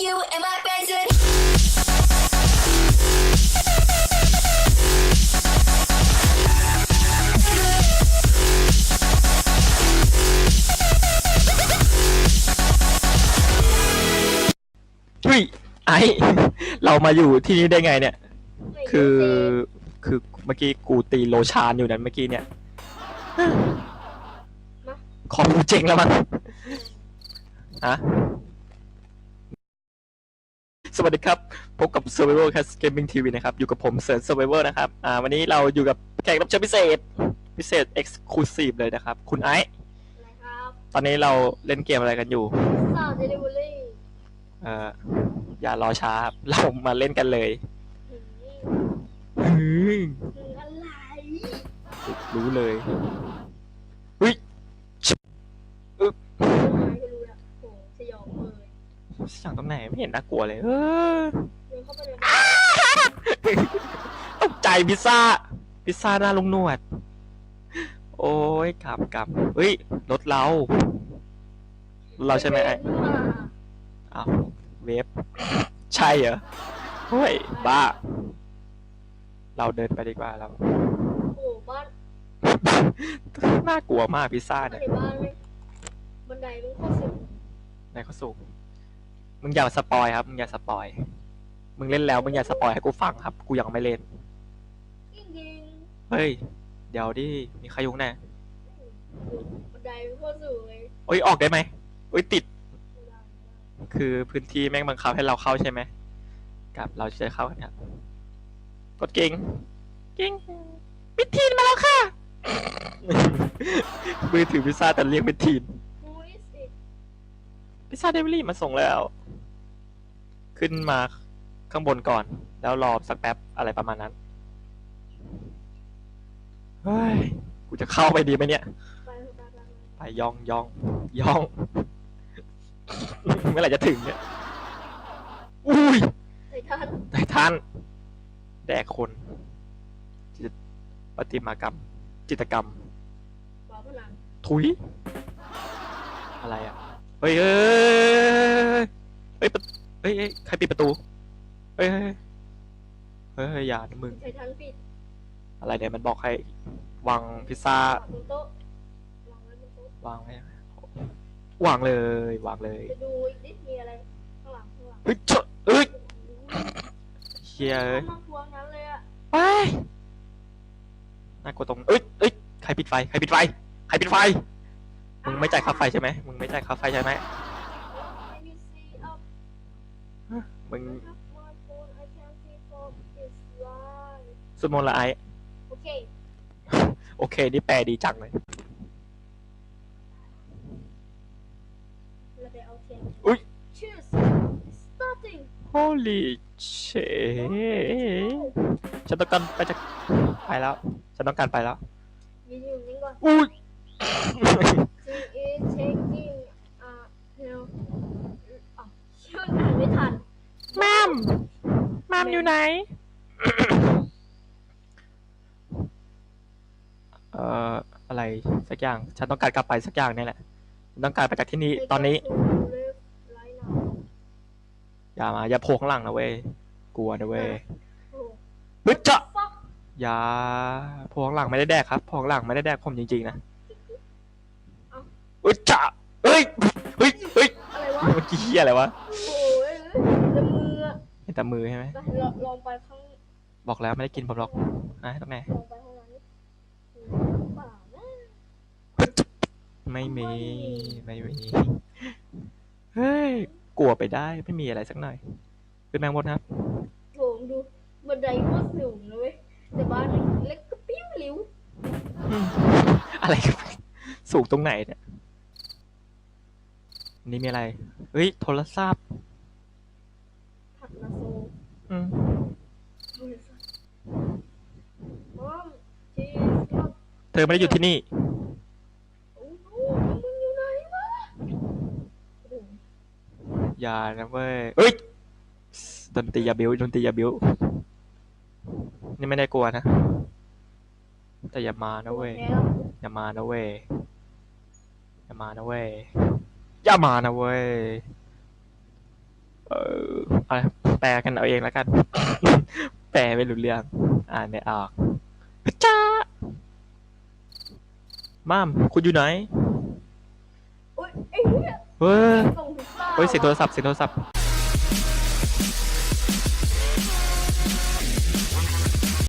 You and my present. เฮ้ยไอ เรามาอยู่ที่นี่ได้ไงเนี่ย คือคือเมื่อกี้กูตีโลชานอยู่นั้นเมื่อกี้เนี่ยคอมกูเจ๋งแล้วมั้งฮะ สวัสดีครับ พบกับ Survival Cast Gaming TV นะครับ อยู่กับผมเสิร์ช Survivor นะครับ อ่า วันนี้เราอยู่กับแขกรับเชิญพิเศษ พิเศษ Exclusive เลยนะครับ คุณไอซ์นะครับตอนนี้เราเล่นเกมอะไรกันอยู่ซาวเดลิเวอรี่เอ่ออย่ารอช้าครับเรามาเล่นกันเลยถึงอืมถึงอะไรรู้เลยเฮ้ย ไม่รู้ละโหสยองเลย สั่งตรงไหนไม่เห็นน่ากลัวเลยเออเดินเข้าไปเลยตกใจพิซซ่า พิซซ่าหน้าลุงหนวด โอ้ยกลับกลับเฮ้ยรถเรา เราใช่ไหมไอ้อ้าวเวฟใช่เหรอเฮ้ยบ้า เราเดินไปดีกว่าเราโอ้บ้านน่ากลัวมากพิซซ่าบ้านเนี่ยในบ้านเลยบันไดมันโคตรสูงไหนเขาสูง มึงอย่าสปอยครับ มึงอย่าสปอย มึงเล่นแล้วมึงอย่าสปอยให้กูฟังครับ กูยังไม่เล่น จริงจริงเฮ้ย เดี๋ยวดิ มีใครอยุ่ข้างในะบันไดมันโคตรสูงเลยโอ้ยออกได้ไหมโอ้ยติดไม่ได้ไม่ได้คือพื้นที่แม่งบังคับให้เราเข้าใช่ไหมกับเราจะเข้ากันครับกดเก่งเก่งปิดทีนมาแล้วค่ะ มือถือพิซซ่าแต่เรียกเป็นทีน Who is it พิซซ่าเดลิเวอรี่มาส่งแล้ว ขึ้นมาข้างบนก่อน แล้วรอสักแป๊บอะไรประมาณนั้น เฮ้ย กูจะเข้าไปดีไหมเนี่ย ไปไปย่องย่องย่อง เมื่อไหร่จะถึงเนี่ย อุ้ยไททันนายท่านแดกคนจิตประติมากรรม จิตกรรม ทุย อะไรอะ เฮ้ยเฮ้ยเฮ้ยประเฮ้ยเฮ้ยใครปิดประตู เฮ้ยเฮ้ยเฮ้ยเฮ้ยอย่านะมึงไททันปิดอะไรเนี่ยมันบอกให้วางพิซซ่า วางบนโต๊ะวางไว้บนโต๊ะวางไว้วางเลยวางเลยจะดูอีกนิดมีอะไรข้างหลังข้างหลังเฮ้ยเจ้าเอ้ยเฮียเอ้ยน่ากลัวงั้นเลยอะไปน่ากลัวตรงเอ้ยเอ้ยใครปิดไฟใครปิดไฟใครปิดไฟ มึงไม่จ่ายค่าไฟใช่ไหมมึงไม่จ่ายค่าไฟใช่ไหมไม่มี see up มึง I have my phone I can't see from this line สวดมนต์ละไอโอเค โอเค นี่แปลดีจังเลยเราไปเอาเทียนอุ๊ย Choose starting Holy shit ฉันต้องการไปจากไปแล้ว ฉันต้องการไปแล้วยืนอยู่ มมแมมอยู่ไหน เอ่อ อะไรสักอย่าง ฉันต้องการกลับไปสักอย่างนี่แหละฉันต้องการไปจากที่นี่ตอนนี้ right now อย่ามา อย่าโผล่ข้างหลังนะเว้ย กลัวนะเว้ยโอ้เฮ้ยจะ fuck อย่าโผล่ข้างหลังไม่ได้แดกครับโผล่ข้างหลังไม่ได้แดกผมจริงๆนะเอ้ยจะเฮ้ย เฮ้ย เฮ้ยอะไรวะเมื่อกี้เหี้ยอะไรวะโอ้ยจะมืออะ เห็นแต่มือใช่ไหมไปลองลองไปข้างบอกแล้วไม่ได้กินผมหรอกอะตรงไหนลองไปข้างหลังนิดเปล่านะไม่มีไม่มีเฮ้ยกลัวไปได้ไม่มีอะไรสักหน่อยเป็นแมงมดครับโถมดูบันไดโคตรสูงเลยเว้ยแต่บ้านมันเล็กกระปิ้วหลิวอืมอะไรกันสูงตรงไหนเนี่ยนี่มีอะไรเฮ้ยโทรศัพท์ ผักนาโซ อืม มอมชีสครับ เธอไม่ได้อยู่ที่นี่โอ้โหมึงอยู่ไหนวะโอ้โหอย่านะเว้ยเอ้ยดนตรีอย่าบิ้วดนตรีอย่าบิ้วนี่ไม่ได้กลัวนะ แต่อย่ามานะเว้ยแล้วอย่ามานะเว้ย อย่ามานะเว้ย อย่ามานะเว้ย เออเอา แปลกันเอาเองแล้วกัน แปลไม่รู้เรื่อง อ่านไม่ออกพระจ้าม่ามคุณอยู่ไหนอุ้ยไอ้เหี้ยเฮ้ยส่งพิซซ่า เฮ้ยเสียงโทรศัพท์เสียงโทรศัพท์